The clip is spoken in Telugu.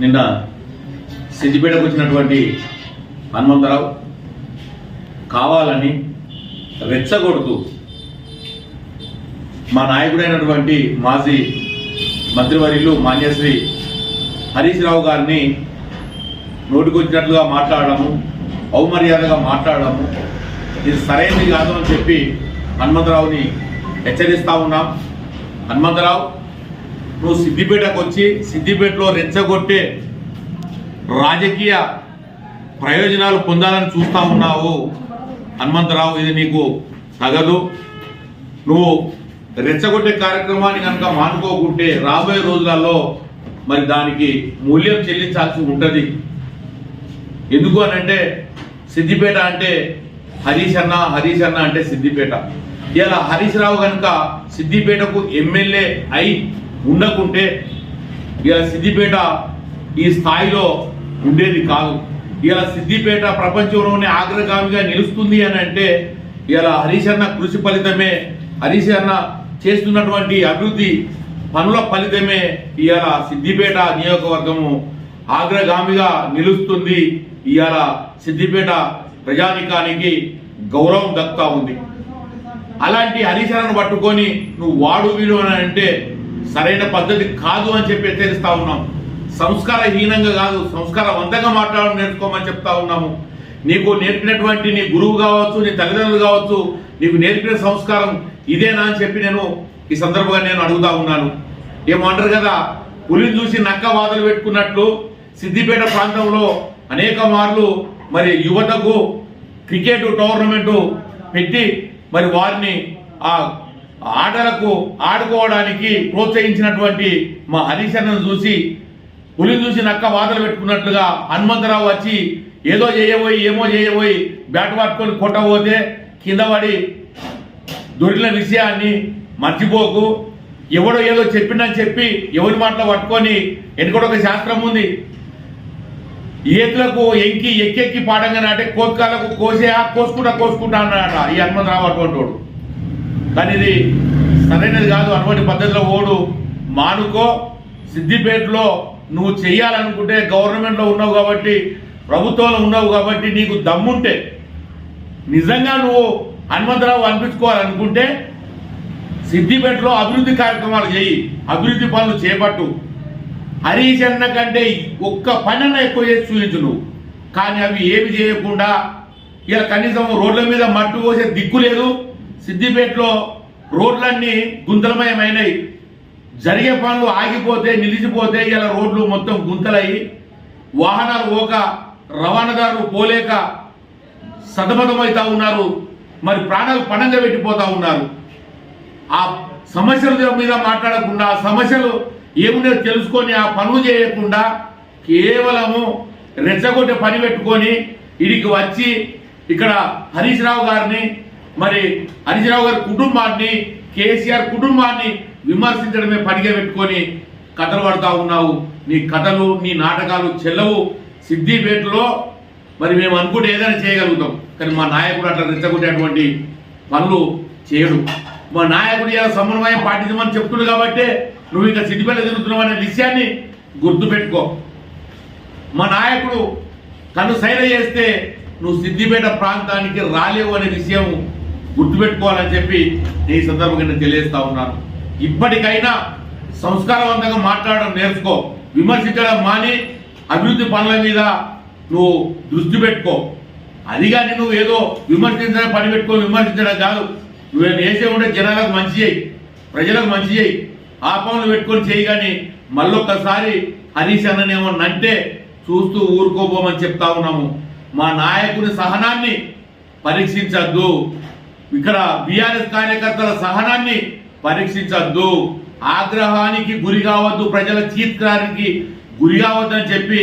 నిన్న సిద్దిపేటకు వచ్చినటువంటి హనుమంతరావు కావాలని రెచ్చగొడుతూ మా నాయకుడైనటువంటి మాజీ మంత్రివర్యులు మాన్యశ్రీ హరీష్ రావు గారిని నోటికొచ్చినట్లుగా మాట్లాడడము ఔమర్యాదగా మాట్లాడడము ఇది సరైనది కాదు అని చెప్పి హనుమంతరావుని హెచ్చరిస్తా ఉన్నాం. హనుమంతరావు నువ్వు సిద్దిపేటకు వచ్చి సిద్దిపేటలో రెచ్చగొట్టే రాజకీయ ప్రయోజనాలు పొందాలని చూస్తా ఉన్నావు. హనుమంతరావు ఇది నీకు తగదు. నువ్వు రెచ్చగొట్టే కార్యక్రమాన్ని కనుక మానుకోకుంటే రాబోయే రోజులలో మరి దానికి మూల్యం చెల్లించాల్సి ఉంటుంది. ఎందుకు అని అంటే సిద్దిపేట అంటే హరీష్ అన్న హరీష్ అన్న అంటే సిద్దిపేట. ఇలా హరీష్ రావు కనుక సిద్దిపేటకు ఎమ్మెల్యే అయి ఉండకుంటే ఇలా సిద్దిపేట ఈ స్థాయిలో ఉండేది కాదు. ఇలా సిద్దిపేట ప్రపంచంలోనే ఆగ్రగామిగా నిలుస్తుంది అని అంటే ఇలా హరీష్ అన్న కృషి ఫలితమే హరీష్ చేస్తున్నటువంటి అభివృద్ధి పనుల ఫలితమే ఇవాళ సిద్దిపేట నియోజకవర్గము ఆగ్రగామిగా నిలుస్తుంది. ఇవాళ సిద్దిపేట ప్రజానికానికి గౌరవం దక్కుతా ఉంది. అలాంటి హరీశరణను పట్టుకొని నువ్వు వాడు వీడు అని అంటే సరైన పద్ధతి కాదు అని చెప్పి హెచ్చరిస్తా ఉన్నాం సంస్కారహీనంగా కాదు సంస్కారవంతంగా మాట్లాడడం నేర్చుకోమని చెప్తా ఉన్నాము. నీకు నేర్పినటువంటి నీ గురువు కావచ్చు నీ తల్లిదండ్రులు కావచ్చు నీకు నేర్పిన సంస్కారం ఇదేనా అని చెప్పి నేను ఈ సందర్భంగా నేను అడుగుతా ఉన్నాను. ఏమంటారు కదా పులిని చూసి నక్క వాదలు పెట్టుకున్నట్లు సిద్దిపేట ప్రాంతంలో అనేక మార్లు మరి యువతకు క్రికెట్ టోర్నమెంటు పెట్టి మరి వారిని ఆ ఆటలకు ఆడుకోవడానికి ప్రోత్సహించినటువంటి మా హరీష్ అన్నను చూసి పులిని చూసి నక్క వాతలు పెట్టుకున్నట్లుగా హనుమంతరావు వచ్చి ఏదో చేయబోయి ఏమో చేయబోయి బ్యాట్ పట్టుకొని కొట్టబోతే కింద పడి దొరికిన విషయాన్ని మర్చిపోకు. ఎవడో ఏదో చెప్పిందని చెప్పి ఎవరి మాటలో పట్టుకొని వెనుకడ ఒక శాస్త్రం ఉంది. ఏతులకు ఎంకి ఎక్కెక్కి పాడంగా అంటే కోత్కాలకు కోసే కోసుకుంటా కోసుకుంటా అన్నాడట ఈ హనుమంతరావు అటువంటి వాడు. కానీ ఇది సరైనది కాదు. అటువంటి పద్ధతిలో ఓడు మానుకో. సిద్దిపేటలో నువ్వు చెయ్యాలనుకుంటే గవర్నమెంట్లో ఉన్నావు కాబట్టి ప్రభుత్వంలో ఉన్నావు కాబట్టి నీకు దమ్ముంటే నిజంగా నువ్వు హనుమంతరావు అనిపించుకోవాలనుకుంటే సిద్దిపేటలో అభివృద్ధి కార్యక్రమాలు చేయి అభివృద్ధి పనులు చేపట్టు. హరీష్ అన్న కంటే ఒక్క పనన్న ఎక్కువ చేసి చూపించు నువ్వు. కానీ అవి ఏమి చేయకుండా ఇలా కనీసం రోడ్ల మీద మట్టు పోసే దిక్కు లేదు. సిద్దిపేటలో రోడ్లన్నీ గుంతలమయమైనవి జరిగే పనులు ఆగిపోతే నిలిచిపోతే ఇలా రోడ్లు మొత్తం గుంతలయ్యి వాహనాలు పోక రవాణాదారులు పోలేక సతమతమవుతా ఉన్నారు. మరి ప్రాణాలు పణంగా పెట్టిపోతా ఉన్నారు. ఆ సమస్యల మీద మాట్లాడకుండా సమస్యలు ఏమున్నాయో తెలుసుకొని ఆ పనులు చేయకుండా కేవలము రెచ్చగొట్టే పని పెట్టుకొని ఇడికి వచ్చి ఇక్కడ హరీష్ రావు గారిని మరి హరీష్ రావు గారి కుటుంబాన్ని కేసీఆర్ కుటుంబాన్ని విమర్శించడమే పనిగా పెట్టుకొని కథలు పడతా ఉన్నావు. నీ కథలు నీ నాటకాలు చెల్లవు. సిద్దిపేటలో మరి మేము అనుకుంటే ఏదైనా చేయగలుగుతాం. కానీ మా నాయకుడు అట్లా రెచ్చగొట్టేటువంటి పనులు చేయడు. మా నాయకుడు ఇలా సమన్వయం పాటించమని చెప్తున్నాడు కాబట్టి నువ్వు ఇంకా సిద్దిపేట తిరుగుతున్నావు అనే విషయాన్ని గుర్తుపెట్టుకో. మా నాయకుడు కను సైల చేస్తే నువ్వు సిద్దిపేట ప్రాంతానికి రాలేవు అనే విషయం గుర్తుపెట్టుకోవాలని చెప్పి ఈ సందర్భంగా నేను తెలియజేస్తా ఉన్నాను. ఇప్పటికైనా సంస్కారవంతంగా మాట్లాడడం నేర్చుకో విమర్శించడం మాని అభివృద్ధి పనుల మీద నువ్వు దృష్టి పెట్టుకో. అది కానీ నువ్వు ఏదో విమర్శించడం పని పెట్టుకో విమర్శించడం కాదు. నువ్వేం వేసే ఉంటే జనాలకు మంచి చేయి ప్రజలకు మంచి చేయి. ఆ పనులు పెట్టుకొని చేయి కానీ మళ్ళొక్కసారి హరీష్ అన్ననేమన్నా అంటే చూస్తూ ఊరుకోబోమని చెప్తా ఉన్నాము. మా నాయకుని సహనాన్ని పరీక్షించద్దు. ఇక్కడ బీఆర్ఎస్ కార్యకర్తల సహనాన్ని పరీక్షించద్దు. ఆగ్రహానికి గురి కావద్దు ప్రజల చీత్కారానికి గురి కావద్దని చెప్పి